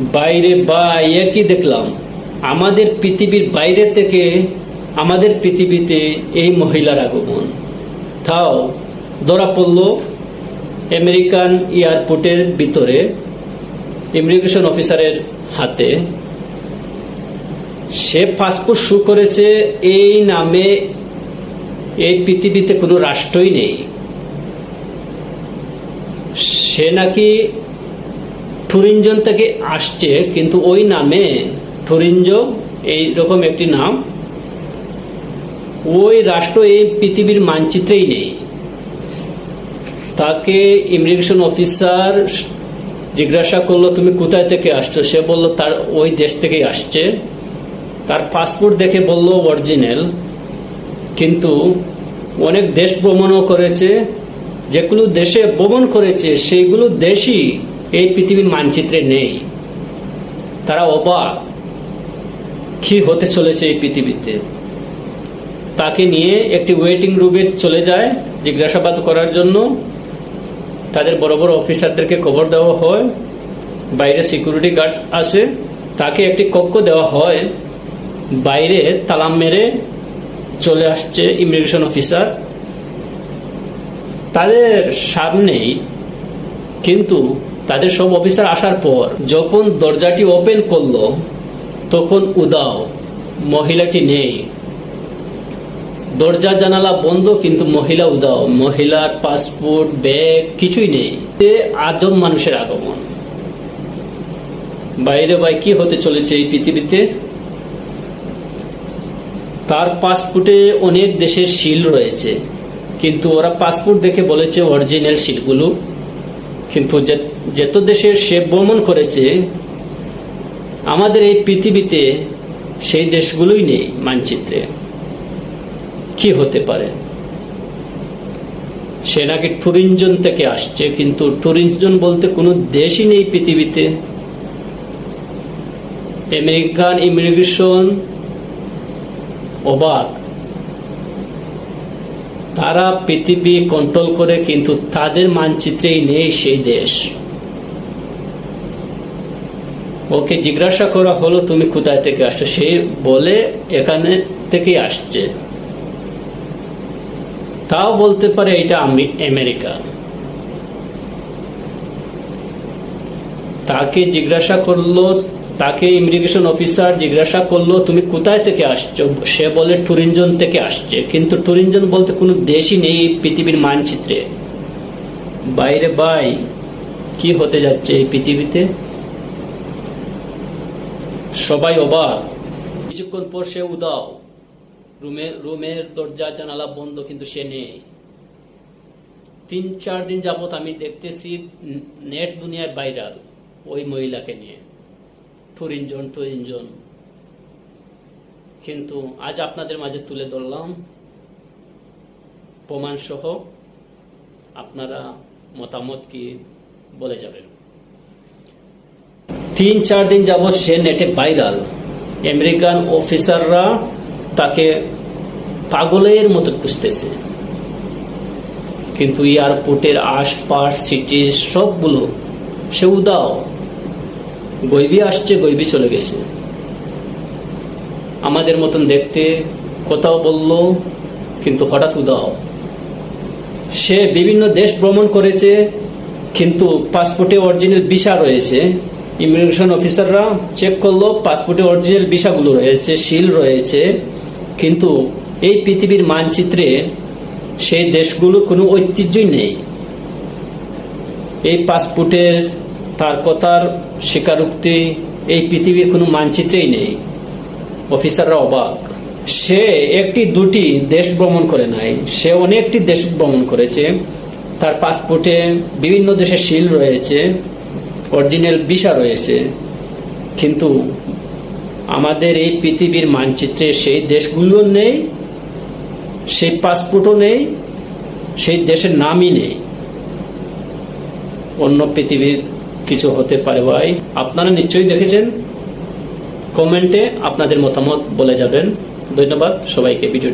বাইরে বা একই দেখলাম? আমাদের পৃথিবীর বাইরে থেকে আমাদের পৃথিবীতে এই মহিলার আগমন। তাও ধরা পড়ল আমেরিকান এয়ারপোর্টের ভিতরে ইমিগ্রেশন অফিসারের হাতে। সে পাসপোর্ট শু করেছে, এই নামে এই পৃথিবীতে কোনো রাষ্ট্রই নেই। সে নাকি টুরিঞ্জন থেকে আসছে, কিন্তু ওই নামে টুরিঞ্জ এইরকম একটি নাম। ওই রাষ্ট্র এই পৃথিবীর মানচিত্রেই নেই। তাকে ইমিগ্রেশন অফিসার জিজ্ঞাসা করল, তুমি কোথায় থেকে আসছো? সে বলল, তার ওই দেশ থেকেই আসছে। তার পাসপোর্ট দেখে বলল, অরিজিনাল। কিন্তু অনেক দেশ ভ্রমণও করেছে। যেগুলো দেশে ভ্রমণ করেছে সেইগুলো দেশই এই পৃথিবীর মানচিত্রে নেই। তারা অবাক। কি হতে চলেছে এই পৃথিবীতে? তাকে নিয়ে একটি ওয়েটিং রুমে চলে যায় জিজ্ঞাসাবাদ করার জন্য। তাদের বড় বড় অফিসারদেরকে খবর দেওয়া হয়। বাইরে সিকিউরিটি গার্ড আছে তাকে একটি কক্ষ দেওয়া হয়। বাইরে তালাম মেরে চলে আসছে ইমিগ্রেশন অফিসার তাদের সামনেই কিন্তু তাদের সব অফিসার আসার পর যখন দরজাটি ওপেন করল, তখন উদাও, মহিলাটি নেই। দরজা জানালা বন্ধ, কিন্তু মহিলা উদাও। মহিলার পাসপোর্ট, ব্যাগ, কিছুই নেই। আজব মানুষের আগমন। বাইরে ভাই, কি হতে চলেছে এই পৃথিবীতে? তার পাসপোর্টে অনেক দেশের শিল রয়েছে, কিন্তু ওরা পাসপোর্ট দেখে বলেছে অরিজিনাল শিলগুলো কিন্তু যত দেশের সে ভ্রমণ করেছে, আমাদের এই পৃথিবীতে সেই দেশগুলোই নেই মানচিত্রে। কি হতে পারে? সে নাকি টুরিঞ্জন থেকে আসছে, কিন্তু টুরিঞ্জন বলতে কোনো দেশই নেই পৃথিবীতে। আমেরিকান ইমিগ্রেশন অবাক। তারা পৃথিবী কন্ট্রোল করে, কিন্তু তাদের মানচিত্রেই নেই সেই দেশ। ওকে জিজ্ঞাসা করা হলো, তুমি কোথায় থেকে আসছো? সে বলে, এখানে থেকে আসছে। তাও বলতে পারে এটা আমি, আমেরিকা। তাকে জিজ্ঞাসা করল তাকে ইমিগ্রেশন অফিসার জিজ্ঞাসা করল, তুমি কোথায় থেকে আসছো? সে বলে টুরিঞ্জন থেকে আসছে। কিন্তু টুরিঞ্জন বলতে কোনো দেশই নেই পৃথিবীর মানচিত্রে। বাইরে বাই কি হতে যাচ্ছে এই পৃথিবীতে? সবাই অবাক। কিছুক্ষণ পর সে উদাও। রুমে, রুমের দরজা, জানালা বন্ধ, কিন্তু সে নেই। তিন, চার দিন যাবত আমি দেখতেছি নেট দুনিয়ার ভাইরাল, ওই মহিলাকে নিয়ে। টুরিনজন টুরিনজন। কিন্তু আজ আপনাদের মাঝে তুলে ধরলাম প্রমাণ সহ আপনারা মতামত কি বলে যাবেন। তিন, চার দিন যাবৎ সে নেটে ভাইরাল। আমেরিকান অফিসাররা তাকে পাগলের মতো খুঁজতেছে। কিন্তু এয়ারপোর্টের আশপাশ সিটি সবগুলো সে উদাও। গৈবি আসছে গৈবি চলে গেছে। আমাদের মতন দেখতে কোথাও বলল, কিন্তু হঠাৎ উদাও। সে বিভিন্ন দেশ ভ্রমণ করেছে, কিন্তু পাসপোর্টে অরিজিনাল ভিসা রয়েছে। ইমিগ্রেশন অফিসাররা চেক করল, পাসপোর্টে অরিজিনাল ভিসাগুলো রয়েছে, সিল রয়েছে। কিন্তু এই পৃথিবীর মানচিত্রে সেই দেশগুলোর কোনো ঐতিহ্যই নেই। এই পাসপোর্টের তার কথার স্বীকারোক্তি এই পৃথিবীর কোনো মানচিত্রেই নেই। অফিসাররা অবাক। সে একটি দুটি দেশ ভ্রমণ করে নাই। সে অনেকটি দেশ ভ্রমণ করেছে। তার পাসপোর্টে বিভিন্ন দেশে শিল রয়েছে। অরিজিনাল ভিসা রয়েছে। কিন্তু আমাদের এই পৃথিবীর মানচিত্রে সেই দেশগুলো নেই, সেই পাসপোর্টও নেই, সেই দেশের নামই নেই। অন্য পৃথিবীর কিছু হতে পারে ভাই। আপনারা নিশ্চয়ই দেখেছেন, কমেন্টে আপনাদের মতামত বলে যাবেন। ধন্যবাদ সবাইকে ভিডিও